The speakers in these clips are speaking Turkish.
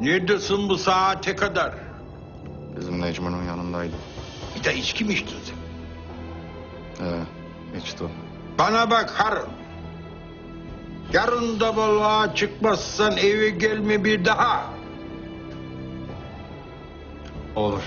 Neredesin bu saate kadar? Bizim Necmi'nin yanındaydı. Bir de içki mi içtin sen? Ee, içti o. Bana bak Harun. Yarın da balığa çıkmazsan eve gelme bir daha. Olur.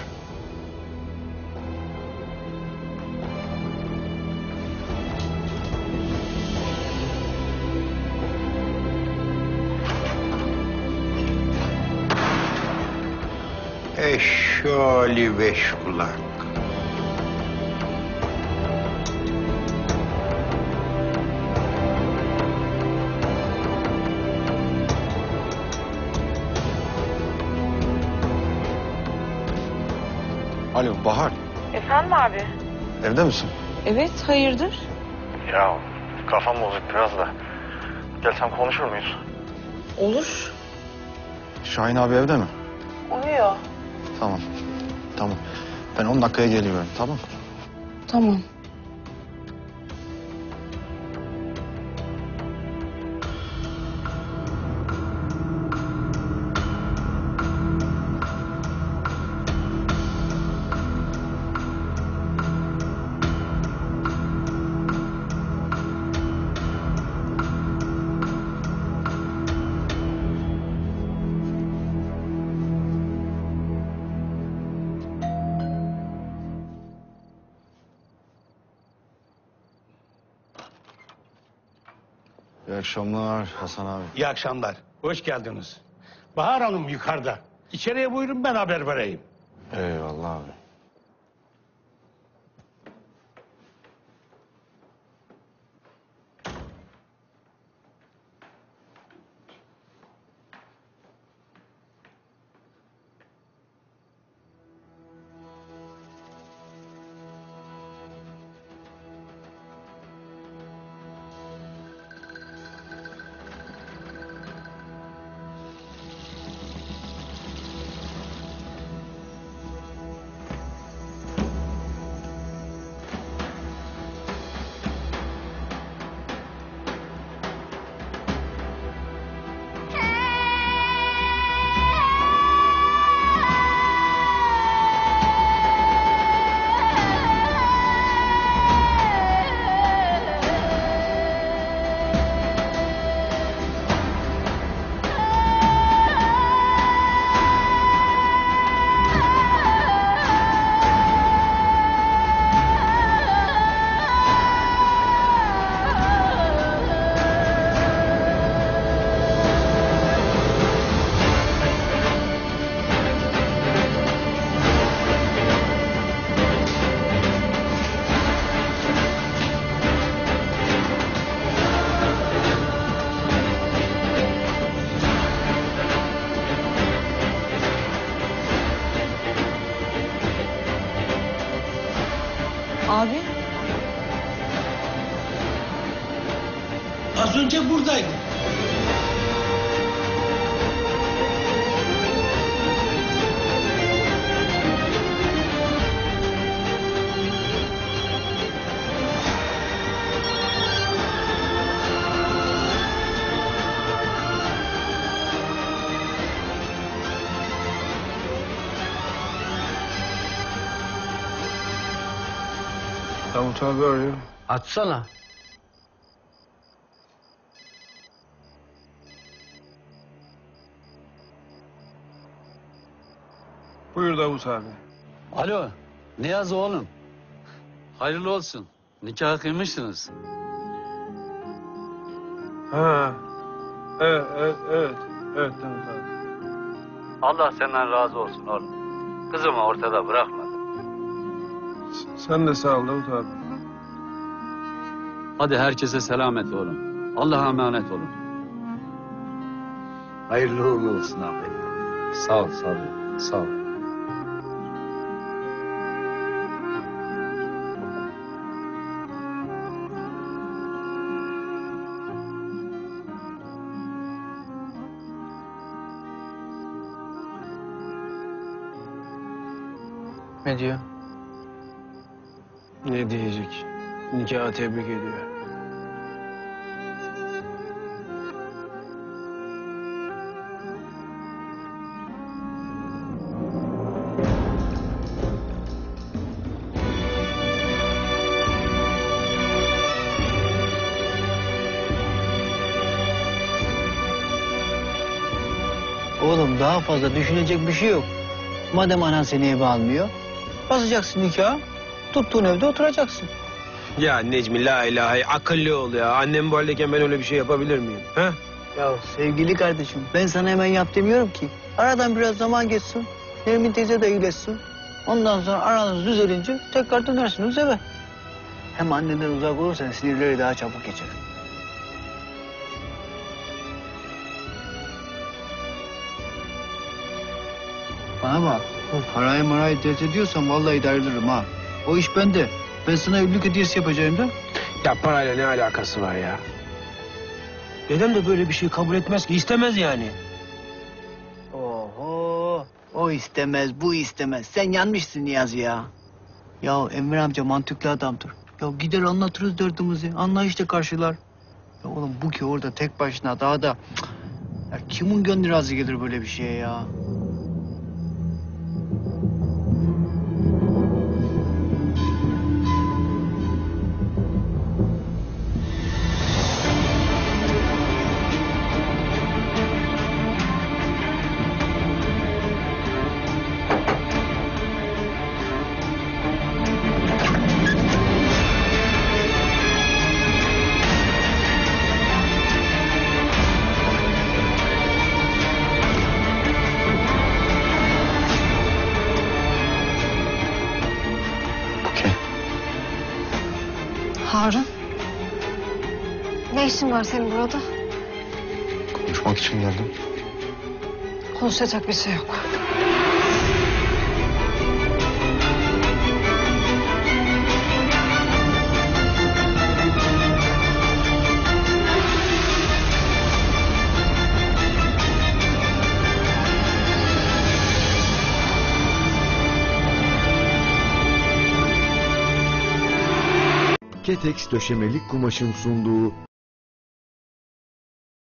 Eşşali beş kulak. Alo Bahar, Efendim abi? evde misin? Evet, hayırdır? Ya kafam bozuk biraz da. Gelsem konuşur muyuz? Olur. Şahin abi evde mi? Uyuyor. Tamam. Tamam. Ben 10 dakikaya geliyorum, tamam Tamam. Akşamlar Hasan abi. İyi akşamlar. Hoş geldiniz. Bahar Hanım yukarıda. İçeriye buyurun ben haber vereyim. Eyvallah abi. Abi? Az önce buradaydı. Davut abi arıyor. Açsana. Buyur Davut abi. Alo, Niyaz oğlum. Hayırlı olsun. Nikah kıymışsınız. Ha. Evet, evet, evet. Evet Davut abi. Allah senden razı olsun oğlum. Kızımı ortada bırakmadın. Sen de sağ ol Davut abi. Hadi herkese selamet oğlum. Allah'a emanet olun. Hayırlı uğurlu olsun abi. Sağ ol, sağ ol. Sağ ol. Ne diyor? Ne diyecek? Nikahı tebrik ediyor. Oğlum daha fazla düşünecek bir şey yok. Madem anan seni eve almıyor, basacaksın nikahı, tuttuğun evde oturacaksın. Ya Necmi la ilahe akıllı ol ya. Annem bu haldeyken ben öyle bir şey yapabilir miyim? Ha? Ya sevgili kardeşim, ben sana hemen yap demiyorum ki. Aradan biraz zaman geçsin, Nermin teyze de iyileşsin. Ondan sonra aranız düzelince tekrar dönersiniz eve. Hem anneden uzak olursan sinirleri daha çabuk geçer. Bana bak, parayı marayı dert ediyorsan vallahi idare ederim ha. O iş bende. Ben sana evlilik hediyesi yapacağım da. Ya parayla ne alakası var ya? Dedem de böyle bir şey kabul etmez ki. istemez yani. Oho, o istemez, bu istemez. Sen yanmışsın Niyazi ya. Ya Emir amca mantıklı adamdır. Ya gider anlatırız derdimizi, anlayışla karşılar. Ya oğlum bu ki orada tek başına daha da... Ya kimin gönlü razı gelir böyle bir şeye ya? İşin var senin burada? Konuşmak için geldim. Konuşacak bir şey yok. Ketex döşemelik kumaşın sunduğu